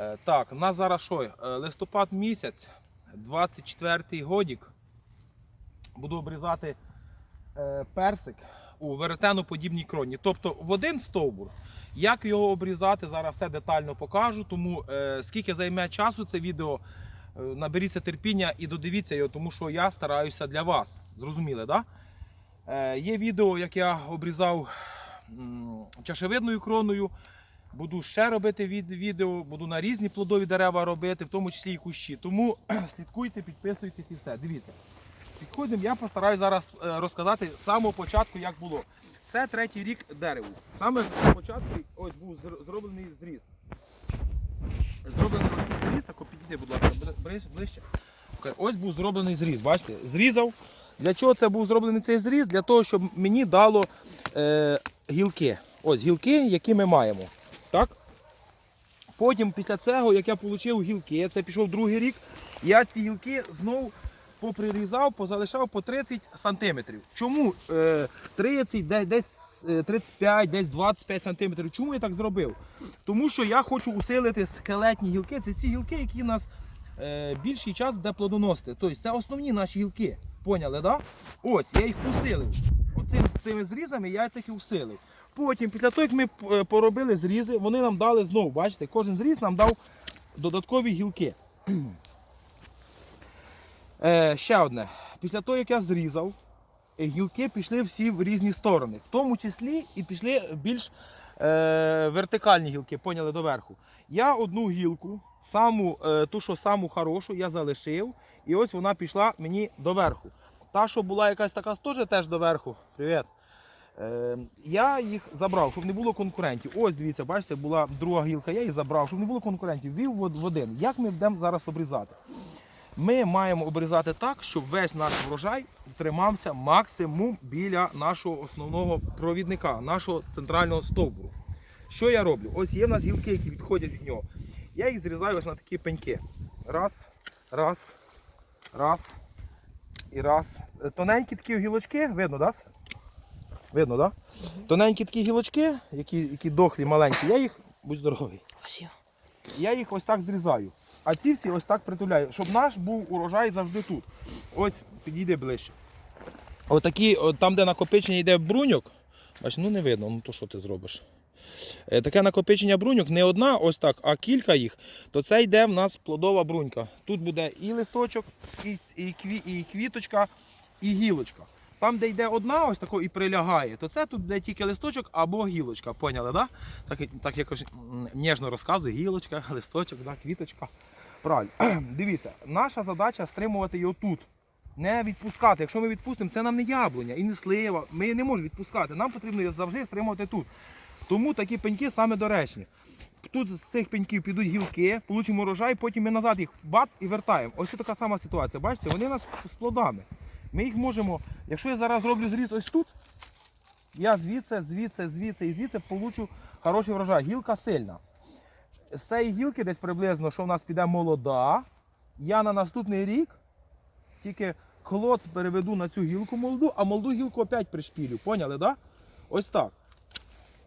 Е, Так, у нас зараз що? Е, Листопад місяць, 24-й годік. Буду обрізати е, персик у веретеноподібній кроні. Тобто в один стовбур. Як його обрізати, зараз все детально покажу. Тому скільки займе часу це відео, наберіться терпіння і додивіться його, тому що я стараюся для вас. Зрозуміли, так? Да? Є відео, як я обрізав чашевидною кроною. Буду ще робити від, відео, буду на різні плодові дерева робити, в тому числі і кущі. Тому слідкуйте, підписуйтесь і все. Дивіться. Підходимо, я постараюсь зараз е, розказати з самого початку, як було. Це третій рік дереву. Саме з початку ось був зроблений зріз. Зроблений ось тут зріз, так підійди, будь ласка, ближче, Ось був зроблений зріз, бачите? Зрізав. Для чого це був зроблений цей зріз? Для того, щоб мені дало е, гілки. Ось гілки, які ми маємо. Потім після цього, як я отримав гілки, це пішов другий рік, я ці гілки знову поприрізав, позалишав по 30 сантиметрів. Чому е, 30, десь е, 35, десь 25 сантиметрів? Чому я так зробив? Тому що я хочу усилити скелетні гілки. Це ці гілки, які нас е, більший час буде плодоносити. Тобто це основні наші гілки. Поняли, да? Ось, я їх усилив. Оцим з цими зрізами я їх усилив. Потім, після того, як ми е, поробили зрізи, вони нам дали знову, бачите, кожен зріз нам дав додаткові гілки. Е, ще одне. Після того, як я зрізав, е, гілки пішли всі в різні сторони. В тому числі і пішли більш е, вертикальні гілки, поняли доверху. Я одну гілку, саму, е, ту, що саму хорошу, я залишив, і ось вона пішла мені доверху. Та, що була якась така теж теж доверху. Привіт. Е, я їх забрав, щоб не було конкурентів. Ось дивіться, бачите, була друга гілка, я її забрав, щоб не було конкурентів. Вів в один. Як ми будемо зараз обрізати? Ми маємо обрізати так, щоб весь наш врожай тримався максимум біля нашого основного провідника, нашого центрального стовбуру. Що я роблю? Ось є в нас гілки, які відходять від нього. Я їх зрізаю ось на такі пеньки. Раз, раз, раз і раз. Е, Тоненькі такі гілочки, видно? Да? Видно, так? Да? Тоненькі такі гілочки, які, які дохлі, маленькі, я їх, будь здоровий, Спасибо. я їх ось так зрізаю. А ці всі ось так притуляю, щоб наш був урожай завжди тут. Ось, підійди ближче. Отакі, от там, де накопичення йде бруньок, бач, ну не видно, ну то що ти зробиш. Е, Таке накопичення бруньок не одна, ось так, а кілька їх, то це йде в нас плодова брунька. Тут буде і листочок, і, і квіточка, і гілочка. Там, де йде одна, ось тако і прилягає, то це тут буде тільки листочок або гілочка. Поняли, да? так? Так якось ніжно розказую, гілочка, листочок, да, квіточка. Правильно. Дивіться, наша задача стримувати його тут. Не відпускати. Якщо ми відпустимо, це нам не яблуня і не слива. Ми його не можемо відпускати. Нам потрібно його завжди стримувати тут. Тому такі пеньки саме доречні. Тут з цих пеньків підуть гілки, получимо урожай, потім ми назад їх бац і вертаємо. Ось така сама ситуація. Бачите, вони у нас з плодами. Ми їх можемо, якщо я зараз роблю зріз ось тут, я звідси, звідси, звідси і звідси получу хороший врожай. Гілка сильна. З цієї гілки десь приблизно, що в нас піде молода, я на наступний рік тільки клоц переведу на цю гілку молоду, а молоду гілку опять пришпілю. Поняли, да? Ось так.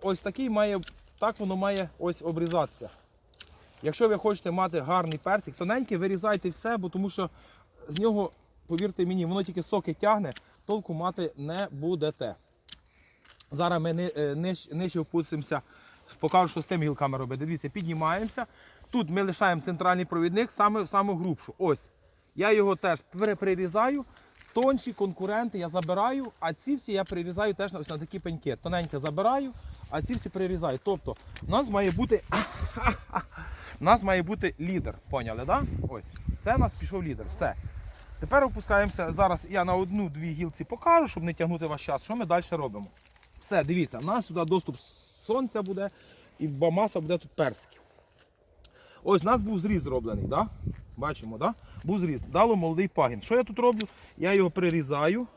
Ось такий має, так воно має ось обрізатися. Якщо ви хочете мати гарний персик, тоненький, вирізайте все, бо тому що з нього, повірте мені, воно тільки соки тягне, толку мати не будете. Зараз ми е, ниж- нижче опустимося, покажу, що з тими гілками робити. Дивіться, піднімаємося. Тут ми лишаємо центральний провідник, саме, саме грубшу. Ось. Я його теж прирізаю. Тонші конкуренти я забираю, а ці всі я прирізаю теж ось на такі пеньки. Тоненьке забираю, а ці всі прирізаю. Тобто, у нас має бути, у нас має бути лідер. Поняли, да? Ось. Це у нас пішов лідер. Все. Тепер опускаємося. Зараз я на одну-дві гілці покажу, щоб не тягнути ваш час. Що ми далі робимо? Все, дивіться, у нас сюди доступ сонця буде і ба- маса буде тут персиків. Ось у нас був зріз зроблений, да? бачимо, да? був зріз. Дало молодий пагін. Що я тут роблю? Я його прирізаю.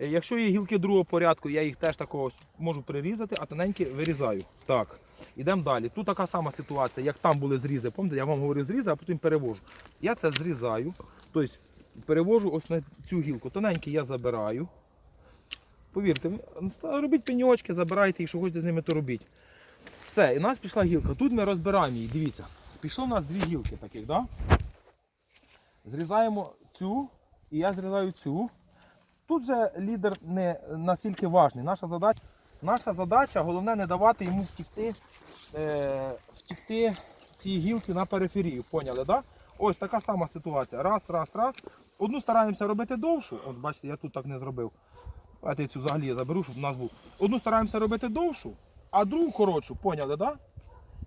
Е, Якщо є гілки другого порядку, я їх теж такого можу прирізати, а тоненькі вирізаю. Так, ідемо далі. Тут така сама ситуація, як там були зрізи. Пам'ятаєте, я вам говорив зрізи, а потім перевожу. Я це зрізаю, тобто перевожу ось на цю гілку. Тоненькі я забираю. Повірте, робіть пеньочки, забирайте їх, що хочете з ними, то робіть. Все, і у нас пішла гілка. Тут ми розбираємо її, дивіться. пішло у нас дві гілки таких, да? Зрізаємо цю, і я зрізаю цю. Тут же лідер не настільки важний. Наша задача, наша задача головне не давати йому втікти, е, втікти ці гілки на периферію. Поняли, да? Ось така сама ситуація. Раз, раз, раз. Одну стараємося робити довшу. От бачите, я тут так не зробив. Давайте я цю взагалі заберу, щоб у нас був. Одну стараємося робити довшу, а другу коротшу, поняли, да?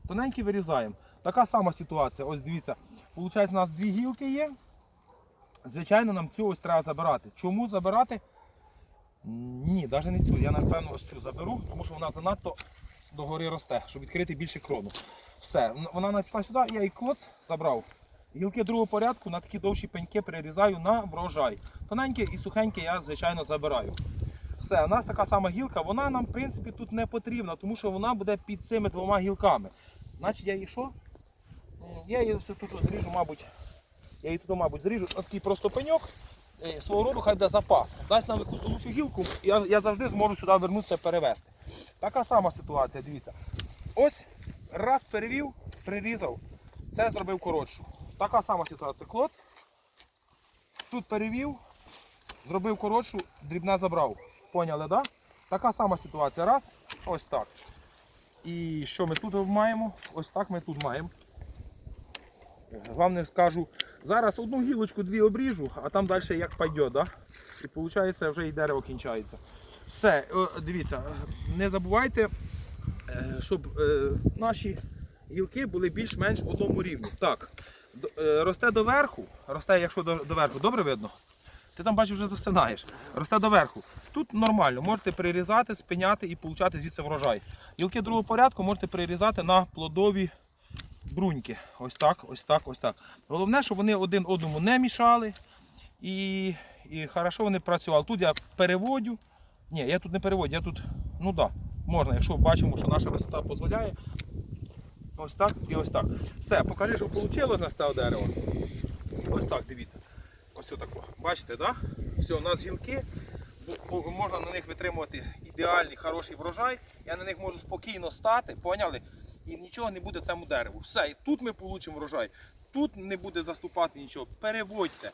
Тоненькі вирізаємо. Така сама ситуація. Ось дивіться, виходить, у нас дві гілки є. Звичайно, нам цю ось треба забирати. Чому забирати? Ні, навіть не цю. Я напевно ось цю заберу, тому що вона занадто догори росте, щоб відкрити більше крону. Все, вона напішла сюди, я її клоц забрав. Гілки другого порядку на такі довші пеньки перерізаю на врожай. Тоненькі і сухенькі я, звичайно, забираю. Все, у нас така сама гілка, вона нам, в принципі, тут не потрібна, тому що вона буде під цими двома гілками. Значить, я її що? Я її тут зріжу, мабуть. Я її тут, мабуть, зріжу. Такий просто пеньок. е, Свого роду хай буде запас. Дасть нам якусь лучшу гілку, я, я завжди зможу сюди вернутися перевезти. Така сама ситуація, дивіться. Ось раз перевів, прирізав, це зробив коротшу. Така сама ситуація. Клоц. Тут перевів, зробив коротшу, дрібне забрав. Поняли, да? Така сама ситуація. Раз, ось так. І що ми тут маємо? Ось так ми тут маємо. Головне скажу, зараз одну гілочку, дві обріжу, а там далі як пойде, да? І виходить, вже і дерево кінчається. Все, е, дивіться, не забувайте, е, щоб е, наші гілки були більш-менш в одному рівні. Так, е, росте доверху, росте, якщо доверху, добре видно? Ти там бачиш, вже засинаєш. Росте доверху. Тут нормально, можете прирізати, спиняти і получати звідси врожай. Гілки другого порядку можете прирізати на плодові бруньки. Ось так, ось так, ось так. Головне, щоб вони один одному не мішали і, і хорошо вони працювали. Тут я переводю. Ні, я тут не переводю, я тут, ну так, да, можна, якщо бачимо, що наша висота дозволяє. Ось так і ось так. Все, покажи, що вийшло на цього дерева. Ось так, дивіться. Ось отако. Бачите? Да? Все, у нас гілки. Можна на них витримувати ідеальний хороший врожай. Я на них можу спокійно стати, поняли? І нічого не буде цьому дереву. Все, і тут ми отримаємо врожай. Тут не буде заступати нічого. Переводьте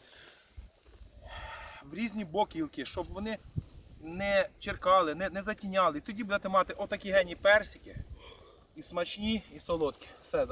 в різні боки гілки, щоб вони не черкали, не, не затіняли. Тоді будете мати отакі гені персики. І смачні, і солодкі. Все,